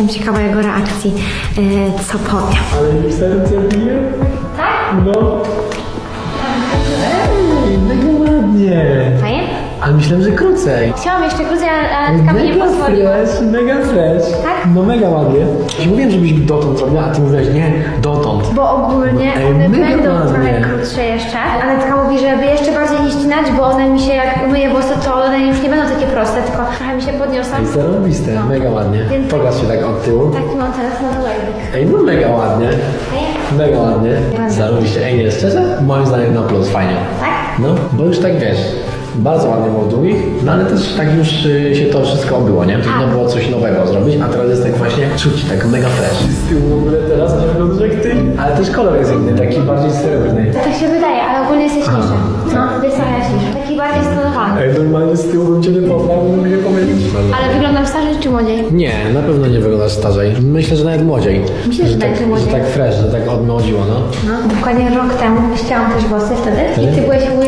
jestem ciekawa jego reakcji, e, co powie. Ale mi serce bije? Tak? No. Ej, mega ładnie. Fajnie? Ale myślałem, że krócej. Chciałam jeszcze krócej, ale, ale taka mi nie Mega pozwoliła. fresh, mega fresh. Tak? No mega ładnie. Ja mówiłem, żebyś dotąd robiła, a ty mówiłaś nie, dotąd. Bo ogólnie Ej, one mega będą ładnie. trochę krótsze jeszcze. Anetka mówi, żeby jeszcze bardziej nie ścinać, bo one mi się jak myję włosy, proste, tylko trochę mi się podniosą. Ej, zarobiste, No. mega ładnie. Więc- Pokaż się tak od tyłu. Taki mam teraz nowy łebek. Ej, no mega ładnie. Mega ładnie. Zarobiście. Ej, nie, szczerze? Moim zdaniem na plus, fajnie. Tak? No, bo już tak wiesz, bardzo ładnie było długich, no ale też tak już y, się to wszystko obyło, nie? Trudno było coś nowego zrobić, a teraz jest tak właśnie czuć, tak mega fresh. Z tyłu w ogóle teraz nie wyglądasz jak ty. Ale też kolor jest inny, taki bardziej srebrny. Tak się wydaje, ale ogólnie jest jaśniejszy. No, jest Ej, normalnie z tyłu bym cię nie poznał, bym nie powiedzieć. Ale wyglądam starzej czy młodziej? Nie, na pewno nie wyglądasz starzej. Myślę, że nawet młodziej. Myślę, że tak, młodziej. Że tak fresh, że tak odmłodziło, no. No, dokładnie rok temu wyścięłam też włosy wtedy. I ty byłeś zanim